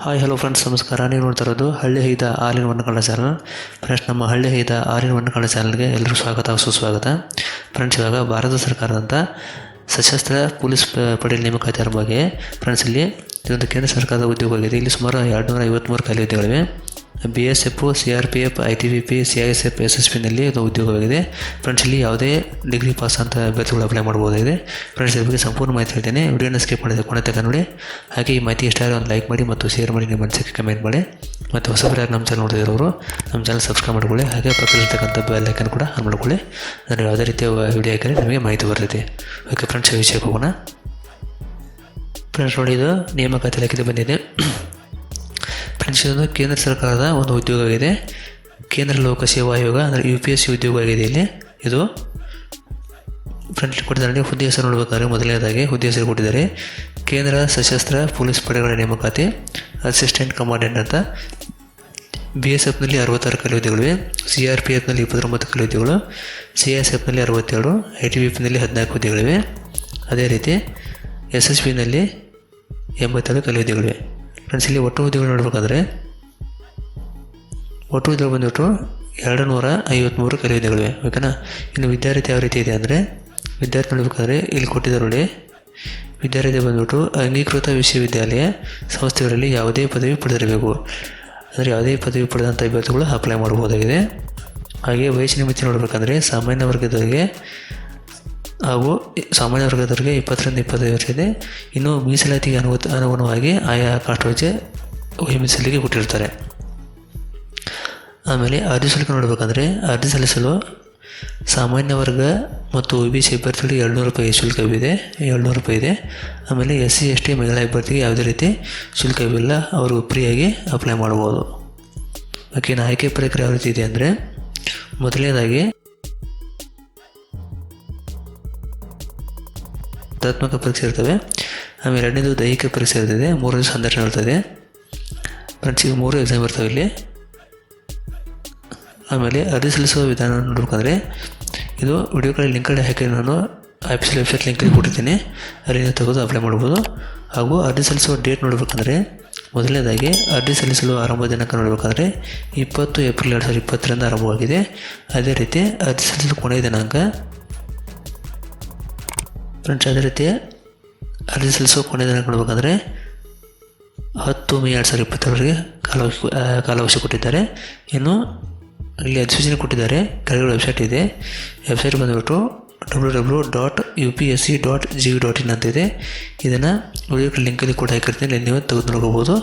Hi hello friends ನಮಸ್ಕಾರ. ನೀವು ನೋಡ್ತಾ ಇರೋದು ಹಳ್ಳಿ ಹೈದ ಆಲಿನ ಕನ್ನಡ ಚಾನಲ್ ಫ್ರೆಂಡ್ಸ್ ನಮ್ಮ ಹಳ್ಳಿ ಹೈದ ಆಲಿನ ಕನ್ನಡ ಚಾನಲ್ಗೆ ಎಲ್ಲರೂ ಸ್ವಾಗತ, ಸುಸ್ವಾಗತ. ಫ್ರೆಂಡ್ಸ್ ಇವಾಗ ಭಾರತ ಸರ್ಕಾರದಂಥ ಸಶಸ್ತ್ರ ಪೊಲೀಸ್ ಪ- ಪಡೆ ನೇಮಕಾತಿಯ ಬಗ್ಗೆ ಫ್ರೆಂಡ್ಸ್ ಇಲ್ಲಿ ಇದೊಂದು ಕೇಂದ್ರ ಸರ್ಕಾರದ ಉದ್ಯೋಗವಾಗಿದೆ ಇಲ್ಲಿ ಸುಮಾರು ಎರಡು ನೂರ ಐವತ್ತ್ಮೂರು ಖಾಲಿ ಹುದ್ದೆಗಳಿವೆ B S F C R P F I T B P C I S F S S ಪಿನಲ್ಲಿ ಇದು ಉದ್ಯೋಗವಾಗಿದೆ. ಫ್ರೆಂಡ್ಸ್ ಇಲ್ಲಿ ಯಾವುದೇ ಡಿಗ್ರಿ ಪಾಸ್ ಅಂತ ಅಭ್ಯರ್ಥಿಗಳು ಅಪ್ಲೈ ಮಾಡ್ಬೋದಾಗಿದೆ ಫ್ರೆಂಡ್ಸ್ ಇದ್ರ ಬಗ್ಗೆ ಸಂಪೂರ್ಣ ಮಾಹಿತಿ ಹೇಳ್ತೇನೆ. ವಿಡಿಯೋನ ಸ್ಕಿಪ್ ಮಾಡಿದೆ ಕೊನೆ ತನಕ ನೋಡಿ. ಹಾಗೆ ಈ ಮಾಹಿತಿ ಇಷ್ಟ ಆದರೆ ಒಂದು ಲೈಕ್ ಮಾಡಿ ಮತ್ತು ಶೇರ್ ಮಾಡಿ, ನಿಮ್ಮ ಮನಸ್ಸಿಗೆ ಕಮೆಂಟ್ ಮಾಡಿ. ಮತ್ತು ಹೊಸಬರು ಯಾರು ನಮ್ಮ ಚಾನಲ್ ನೋಡಿದಿರೋರು ನಮ್ಮ ಚಾನಲ್ ಸಬ್ಸ್ಕ್ರೈಬ್ ಮಾಡ್ಕೊಳ್ಳಿ. ಹಾಗೆ ಪಕ್ಕದಲ್ಲಿರ್ತಕ್ಕಂಥ ಬೆಲ್ ಕೂಡ ಆನ್ ಮಾಡ್ಕೊಳ್ಳಿ. ನಾನು ಯಾವುದೇ ರೀತಿಯ ವಿಡಿಯೋ ಹಾಕಿದ್ರೆ ನಿಮಗೆ ಮಾಹಿತಿ ಬರ್ತೈತಿ. ಓಕೆ ಫ್ರೆಂಡ್ಸ್ ವಿಷಯಕ್ಕೆ ಹೋಗೋಣ. ಫ್ರೆಂಡ್ಸ್ ನೋಡಿ ಇದು ನೇಮಕಾತಿ ಇಲಾಖೆ ಬಂದಿದೆ. ಇದೊಂದು ಕೇಂದ್ರ ಸರ್ಕಾರದ ಒಂದು ಉದ್ಯೋಗವಾಗಿದೆ. ಕೇಂದ್ರ ಲೋಕ ಸೇವಾ ಆಯೋಗ, ಅಂದರೆ ಯು ಪಿ ಎಸ್ ಸಿ ಉದ್ಯೋಗವಾಗಿದೆ ಇಲ್ಲಿ. ಇದು ಫ್ರೆಂಡ್ ಕೊಟ್ಟಿದ್ದಾರೆ. ಹುದ್ದೆ ಹೆಸರು ನೋಡಬೇಕಾದ್ರೆ ಮೊದಲನೇದಾಗಿ ಹುದ್ದೆ ಹೆಸರು ಕೊಟ್ಟಿದ್ದಾರೆ. ಕೇಂದ್ರ ಸಶಸ್ತ್ರ ಪೊಲೀಸ್ ಪಡೆಗಳ ನೇಮಕಾತಿ ಅಸಿಸ್ಟೆಂಟ್ ಕಮಾಂಡೆಂಟ್ ಅಂತ. ಬಿ ಎಸ್ ಎಫ್ನಲ್ಲಿ ಅರವತ್ತಾರು ಕಲಿ ಹುದ್ದೆಗಳಿವೆ ಸಿ ಆರ್ ಪಿ ಎಫ್ನಲ್ಲಿ ಇಪ್ಪತ್ತೊಂಬತ್ತು ಕಲಿ ಹುದ್ದೆಗಳು ಸಿ ಎಸ್ ಎಫ್ನಲ್ಲಿ ಅರವತ್ತೇಳು. ಐ ಟಿ ಬಿ ಎಫ್ನಲ್ಲಿ ಹದಿನಾಲ್ಕು ಹುದ್ದೆಗಳಿವೆ. ಅದೇ ರೀತಿ ಎಸ್ ಎಸ್ ಬಿನಲ್ಲಿ ಎಂಬತ್ತೇಳು ಕಲಿ ಹುದ್ದೆಗಳಿವೆ ಫ್ರೆಂಡ್ಸ್ ಇಲ್ಲಿ ಒಟ್ಟು ಹುದ್ದೆಗಳು ನೋಡಬೇಕಾದ್ರೆ, ಒಟ್ಟು ಉದ್ಯೋಗ ಬಂದ್ಬಿಟ್ಟು ಎರಡು ನೂರ ಐವತ್ತ್ಮೂರು ಕಲಿ ಹುದ್ದೆಗಳಿವೆ ಓಕೆನಾ ಇನ್ನು ವಿದ್ಯಾರ್ಥಿ ಯಾವ ರೀತಿ ಇದೆ ಅಂದರೆ, ವಿದ್ಯಾರ್ಥಿ ನೋಡಬೇಕಾದ್ರೆ ಇಲ್ಲಿ ಕೊಟ್ಟಿದ್ದಾರೆ ನೋಡಿ. ವಿದ್ಯಾರ್ಥಿ ಬಂದ್ಬಿಟ್ಟು ಅಂಗೀಕೃತ ವಿಶ್ವವಿದ್ಯಾಲಯ ಸಂಸ್ಥೆಗಳಲ್ಲಿ ಯಾವುದೇ ಪದವಿ ಪಡೆದಿರಬೇಕು. ಅಂದರೆ ಯಾವುದೇ ಪದವಿ ಪಡೆದಂಥ ಅಭ್ಯರ್ಥಿಗಳು ಅಪ್ಲೈ ಮಾಡಬಹುದಾಗಿದೆ. ಹಾಗೆ ವಯಸ್ಸಿನ ಮಿತಿ ನೋಡಬೇಕಂದ್ರೆ ಸಾಮಾನ್ಯ ವರ್ಗದವರಿಗೆ ಹಾಗೂ ಸಾಮಾನ್ಯ ವರ್ಗದವರಿಗೆ ಇಪ್ಪತ್ತರಿಂದ ಇಪ್ಪತ್ತೈದು ವರ್ಷ ಇದೆ. ಇನ್ನು ಮೀಸಲಾತಿಗೆ ಅನುಗುತ, ಅನುಗುಣವಾಗಿ ಆಯಾ ಕಾಟೋಜೆ ಮೀಸಲಿಗೆ ಕೊಟ್ಟಿರ್ತಾರೆ ಆಮೇಲೆ ಅರ್ಜಿ ಶುಲ್ಕ ನೋಡಬೇಕಂದ್ರೆ ಅರ್ಜಿ ಸಲ್ಲಿಸಲು ಸಾಮಾನ್ಯ ವರ್ಗ ಮತ್ತು ಒ ಬಿ ಸಿ ಅಭ್ಯರ್ಥಿಗಳಿಗೆ ಏಳ್ನೂರು ರೂಪಾಯಿ ಶುಲ್ಕವಿದೆ ಏಳ್ನೂರು ರೂಪಾಯಿ ಇದೆ. ಆಮೇಲೆ ಎಸ್ ಸಿ, ಎಸ್ ಟಿ, ಮಹಿಳಾ ಅಭ್ಯರ್ಥಿಗೆ ಯಾವುದೇ ರೀತಿ ಶುಲ್ಕವಿಲ್ಲ ಅವರು ಫ್ರೀಯಾಗಿ ಅಪ್ಲೈ ಮಾಡ್ಬೋದು. ಇನ್ನು ಆಯ್ಕೆ ಪ್ರಕ್ರಿಯೆ ಯಾವ ರೀತಿ ಇದೆ ಅಂದರೆ ಮೊದಲನೇದಾಗಿ ಸ್ಪರ್ಧಾತ್ಮಕ ಪರೀಕ್ಷೆ ಇರ್ತವೆ. ಆಮೇಲೆ ಎರಡನೇದು ದೈಹಿಕ ಪರೀಕ್ಷೆ ಇರ್ತದೆ ಮೂರನೇ ಸಂದರ್ಶನ ಇರ್ತದೆ. ಫ್ರೆಂಡ್ಸ್ ಈಗ ಮೂರು ಎಕ್ಸಾಮ್ ಇರ್ತವೆ ಇಲ್ಲಿ. ಆಮೇಲೆ ಅರ್ಜಿ ಸಲ್ಲಿಸುವ ವಿಧಾನ ನೋಡ್ಬೇಕಂದ್ರೆ, ಇದು ವಿಡಿಯೋ ಕಡೆ ಲಿಂಕ್ ಕಡೆ ಹಾಕಿ, ನಾನು ಆಫೀಸಿಯಲ್ ವೆಬ್ಸೈಟ್ ಲಿಂಕಲ್ಲಿ ಕೊಟ್ಟಿದ್ದೀನಿ. ಅಲ್ಲಿಂದ ತೆಗೆದು ಅಪ್ಲೈ ಮಾಡ್ಬೋದು. ಹಾಗೂ ಅರ್ಜಿ ಸಲ್ಲಿಸುವ ಡೇಟ್ ನೋಡಬೇಕಂದ್ರೆ, ಮೊದಲನೇದಾಗಿ ಅರ್ಜಿ ಸಲ್ಲಿಸಲು ಆರಂಭ ದಿನಾಂಕ ನೋಡಬೇಕಾದ್ರೆ, ಇಪ್ಪತ್ತು ಏಪ್ರಿಲ್ ಎರಡು ಸಾವಿರದ ಇಪ್ಪತ್ತರಿಂದ ಆರಂಭವಾಗಿದೆ. ಅದೇ ರೀತಿ ಅರ್ಜಿ ಸಲ್ಲಿಸಲು ಕೊನೆಯ ದಿನಾಂಕ ಫ್ರೆಂಡ್ಸ್, ಅದೇ ರೀತಿ ಅರ್ಜಿ ಸಲ್ಲಿಸೋ ಕೊನೆ ದಿನ ನೋಡ್ಬೇಕಂದ್ರೆ ಹತ್ತು, ಮೇ ಎರಡು ಸಾವಿರದ ಇಪ್ಪತ್ತರವರೆಗೆ ಕಾಲಾವಶ ಕಾಲಾವಶ ಕೊಟ್ಟಿದ್ದಾರೆ. ಇನ್ನು ಇಲ್ಲಿ ಅಧಿಸೂಚನೆ ಕೊಟ್ಟಿದ್ದಾರೆ. ಕರೆಗಳ ವೆಬ್ಸೈಟ್ ಇದೆ. ವೆಬ್ಸೈಟ್ ಬಂದುಬಿಟ್ಟು W W dot U P S C dot G V dot in ಅಂತಿದೆ ಇದನ್ನು ವಿಡಿಯೋ ಲಿಂಕಲ್ಲಿ ಕೂಡ ಹಾಕಿರ್ತೀನಿ. ನೀವು ತೆಗೆದು ನೋಡ್ಕೋಬೋದು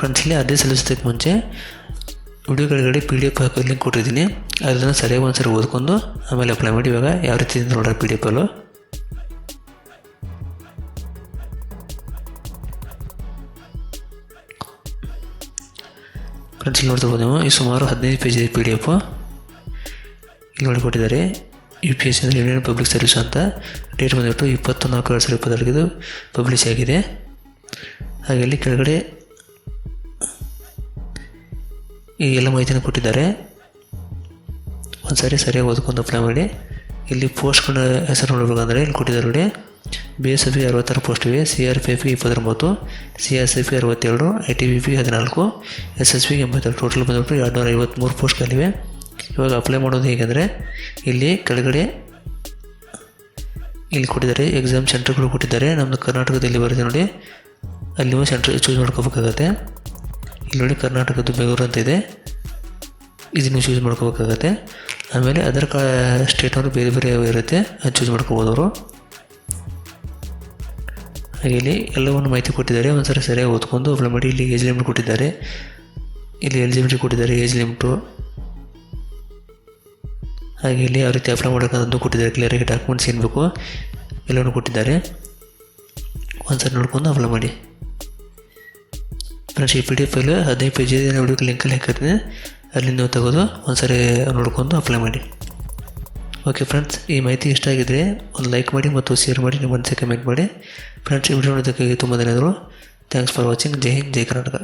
ಫ್ರೆಂಡ್ಸ್, ಇಲ್ಲಿ ಅರ್ಜಿ ಸಲ್ಲಿಸೋದಕ್ಕೆ ಮುಂಚೆ ವಿಡಿಯೋ ಕೆಳಗಡೆ ಪಿ ಡಿ ಎಫ್ ಹಾಕೋ ಲಿಂಕ್ ಕೊಟ್ಟಿದ್ದೀನಿ. ಅದನ್ನು ಸರಿಯಾಗಿ ಒಂದ್ಸರಿ ಓದ್ಕೊಂಡು ಆಮೇಲೆ ಅಪ್ಲೈ ಮಾಡಿ ಇವಾಗ ಯಾವ ರೀತಿ ನೋಡೋಣ ಪಿ ಡಿ ಎಫ್ ಫ್ರೆಂಡ್ಸ್ ಇಲ್ಲಿ ನೀವು. ಈ ಸುಮಾರು ಹದಿನೈದು ಪೇಜ್ ಇದೆ ಪಿ ಡಿ ಎಫ್ ಇಲ್ಲಿ ನೋಡಿಕೊಟ್ಟಿದ್ದಾರೆ ಯು ಪಿ ಎಸ್ ಅಂದರೆ ಇಂಡಿಯನ್ ಪಬ್ಲಿಕ್ ಸರ್ವಿಸ್ ಅಂತ. ಡೇಟ್ ಬಂದ್ಬಿಟ್ಟು ಇಪ್ಪತ್ತು ನಾಲ್ಕು ಎರಡು ಸಾವಿರದ ಪಬ್ಲಿಷ್ ಆಗಿದೆ. ಹಾಗೆ ಇಲ್ಲಿ ಕೆಳಗಡೆ ಈ ಎಲ್ಲ ಮಾಹಿತಿನ ಕೊಟ್ಟಿದ್ದಾರೆ. ಒಂದು ಸಾರಿ ಸರಿಯಾಗಿ ಓದ್ಕೊಂಡು ಅಪ್ಲೈ ಮಾಡಿ. ಇಲ್ಲಿ ಪೋಸ್ಟ್ಗಳ ಹೆಸರು ನೋಡಬೇಕಂದ್ರೆ ಇಲ್ಲಿ ಕೊಟ್ಟಿದ್ದಾರೆ ನೋಡಿ. ಬಿ ಎಸ್ ಎಫ್ಗೆ ಅರವತ್ತಾರು ಪೋಸ್ಟ್ ಇವೆ. ಸಿ ಆರ್ ಪಿ ಎಫ್ಗೆ ಇಪ್ಪತ್ತೊಂಬತ್ತು ಸಿ ಎಸ್ ಎಫ್ಗೆ ಅರವತ್ತೆರಡು ಐ ಟಿ ಬಿ ಪಿ ಹದಿನಾಲ್ಕು ಎಸ್ ಎಸ್ ಪಿಗೆ ಎಂಬತ್ತೆರಡು ಟೋಟಲ್ ಬಂದ್ಬಿಟ್ಟು ಎರಡು ನೂರ ಐವತ್ತ್ಮೂರು ಪೋಸ್ಟ್ಗಳಿವೆ ಇವಾಗ ಅಪ್ಲೈ ಮಾಡೋದು ಹೇಗೆಂದರೆ ಇಲ್ಲಿ ಕೆಳಗಡೆ ಇಲ್ಲಿ ಕೊಟ್ಟಿದ್ದಾರೆ ಎಕ್ಸಾಮ್ ಸೆಂಟರ್ಗಳು ಕೊಟ್ಟಿದ್ದಾರೆ. ನಮ್ಮದು ಕರ್ನಾಟಕದಲ್ಲಿ ಬರುತ್ತೆ ನೋಡಿ. ಅಲ್ಲಿ ಸೆಂಟ್ರ್ ಸೆಂಟರ್ ಚೂಸ್ ಮಾಡ್ಕೋಬೇಕಾಗತ್ತೆ. ಇಲ್ಲಿ ನೋಡಿ ಕರ್ನಾಟಕದ್ದು ಬೆಂಗಳೂರು ಅಂತ ಇದೆ. ಇದನ್ನು ಚೂಸ್ ಮಾಡ್ಕೋಬೇಕಾಗತ್ತೆ. ಆಮೇಲೆ ಅದರ ಕಾ ಸ್ಟೇಟ್ನವರು ಬೇರೆ ಬೇರೆ ಇರುತ್ತೆ, ಅದು ಚೂಸ್ ಮಾಡ್ಕೋಬೋದು ಅವರು. ಹಾಗೆ ಇಲ್ಲಿ ಎಲ್ಲವನ್ನು ಮಾಹಿತಿ ಕೊಟ್ಟಿದ್ದಾರೆ. ಒಂದ್ಸರಿ ಸರಿಯಾಗಿ ಓದ್ಕೊಂಡು ಅಪ್ಲೈ ಮಾಡಿ ಇಲ್ಲಿ ಏಜ್ ಲಿಮಿಟ್ ಕೊಟ್ಟಿದ್ದಾರೆ. ಇಲ್ಲಿ ಎಲಿಜಿಬಿಲಿಟಿ ಕೊಟ್ಟಿದ್ದಾರೆ ಏಜ್ ಲಿಮಿಟು ಹಾಗೆ ಇಲ್ಲಿ ಯಾವ ರೀತಿ ಅಪ್ಲೈ ಮಾಡೋಕ್ಕಂತಂದು ಕೊಟ್ಟಿದ್ದಾರೆ. ಕ್ಲಿಯರಾಗಿ ಡಾಕ್ಯುಮೆಂಟ್ಸ್ ಏನು ಬೇಕು, ಎಲ್ಲವನ್ನು ಕೊಟ್ಟಿದ್ದಾರೆ. ಒಂದ್ಸರಿ ನೋಡ್ಕೊಂಡು ಅಪ್ಲೈ ಮಾಡಿ. ಫ್ರೆಂಡ್ಸ್ ಈ ಪಿ ಡಿ ಎಫ್ ಫೈಲ್ ಹದಿನೈದು ಪೇಜ್ ಇದೆ. ಹುಡುಗ ಲಿಂಕಲ್ಲಿ ಹಾಕಿರ್ತೀನಿ. ಅಲ್ಲಿ ನೀವು ತೆಗೆದು. ಒಂದ್ಸರಿ ನೋಡ್ಕೊಂಡು ಅಪ್ಲೈ ಮಾಡಿ. ಓಕೆ ಫ್ರೆಂಡ್ಸ್ ಈ ಮಾಹಿತಿ ಇಷ್ಟ ಆಗಿದ್ದರೆ ಒಂದು ಲೈಕ್ ಮಾಡಿ ಮತ್ತು ಶೇರ್ ಮಾಡಿ. ನಿಮ್ಮ ಮನಸ್ಸಿಗೆ ಕಮೆಂಟ್ ಮಾಡಿ. ಫ್ರೆಂಡ್ಸ್ ಈ ವಿಡಿಯೋ ನೋಡೋದಕ್ಕಾಗಿ ತುಂಬ ಧನ್ಯವಾದಗಳು. ಥ್ಯಾಂಕ್ಸ್ ಫಾರ್ ವಾಚಿಂಗ್ ಜೈ ಹಿಂದ್, ಜೈ ಕರ್ನಾಟಕ.